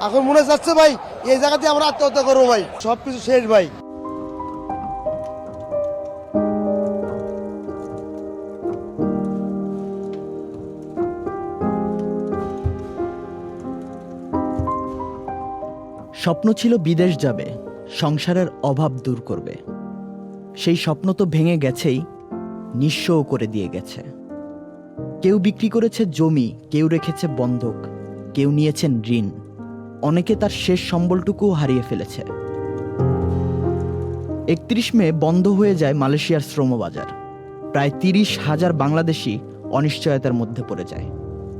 এখন মনে যাচ্ছে ভাই, এই জায়গাতে আমরা আত্মহত্যা করব ভাই। সব কিছু শেষ ভাই। স্বপ্ন ছিল বিদেশ যাবে, সংসারের অভাব দূর করবে। সেই স্বপ্ন তো ভেঙে গেছেই, নিঃস্বও করে দিয়ে গেছে। কেউ বিক্রি করেছে জমি, কেউ রেখেছে বন্ধক, কেউ নিয়েছেন ঋণ। অনেকে তার শেষ সম্বলটুকুও হারিয়ে ফেলেছে। একত্রিশ মে বন্ধ হয়ে যায় মালয়েশিয়ার শ্রমবাজার। প্রায় তিরিশ হাজার বাংলাদেশি অনিশ্চয়তার মধ্যে পড়ে যায়।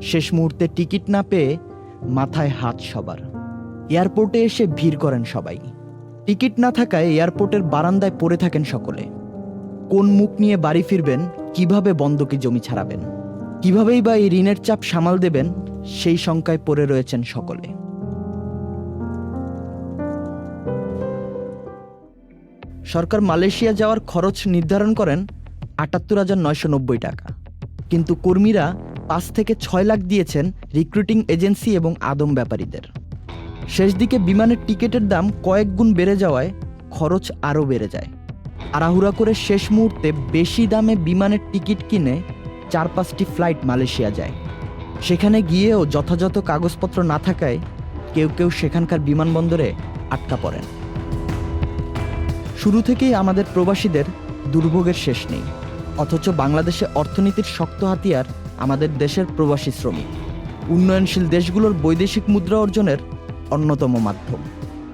শেষ মুহূর্তে টিকিট না পেয়ে মাথায় হাত সবার। এয়ারপোর্টে এসে ভিড় করেন সবাই। টিকিট না থাকায় এয়ারপোর্টের বারান্দায় পড়ে থাকেন সকলে। কোন মুখ নিয়ে বাড়ি ফিরবেন, কীভাবে বন্ধকি জমি ছাড়াবেন, কিভাবেই বা এই ঋণের চাপ সামাল দেবেন, সেই শঙ্কায় পড়ে রয়েছেন সকলে। সরকার মালয়েশিয়া যাওয়ার খরচ নির্ধারণ করেন আটাত্তর হাজার নয়শো নব্বই টাকা। কিন্তু কর্মীরা পাঁচ থেকে ছয় লাখ দিয়েছেন রিক্রুটিং এজেন্সি এবং আদম ব্যাপারীদের। শেষ দিকে বিমানের টিকিটের দাম কয়েক গুণ বেড়ে যাওয়ায় খরচ আরও বেড়ে যায়। আড়াহুড়া করে শেষ মুহূর্তে বেশি দামে বিমানের টিকিট কিনে চার পাঁচটি ফ্লাইট মালয়েশিয়া যায়। সেখানে গিয়েও যথাযথ কাগজপত্র না থাকায় কেউ কেউ সেখানকার বিমানবন্দরে আটকা পড়েন। শুরু থেকেই আমাদের প্রবাসীদের দুর্ভোগের শেষ নেই, অথচ বাংলাদেশে অর্থনীতির শক্ত হাতিয়ার আমাদের দেশের প্রবাসী শ্রমিক। উন্নয়নশীল দেশগুলোর বৈদেশিক মুদ্রা অর্জনের অন্যতম মাধ্যম,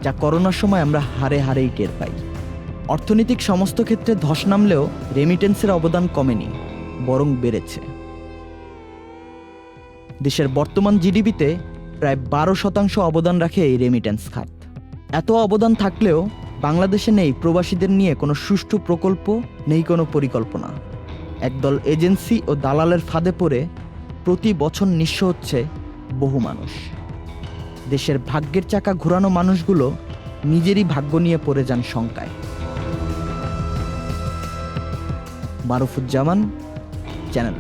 যা করোনার সময় আমরা হারে হারেই টের পাই। অর্থনৈতিক সমস্ত ক্ষেত্রে ধস নামলেও রেমিটেন্সের অবদান কমেনি, বরং বেড়েছে। দেশের বর্তমান জিডিপিতে প্রায় বারো শতাংশ অবদান রাখে এই রেমিটেন্স খাত। এত অবদান থাকলেও বাংলাদেশে নেই প্রবাসীদের নিয়ে কোনো সুষ্ঠু প্রকল্প, নেই কোনো পরিকল্পনা। একদল এজেন্সি ও দালালের ফাঁদে পড়ে প্রতি বছর নিঃস্ব হচ্ছে বহু মানুষ। দেশের ভাগ্যের চাকা ঘোরানো মানুষগুলো নিজেরই ভাগ্য নিয়ে পড়ে যান শঙ্কায়। মারুফুজ্জামান, চ্যানেল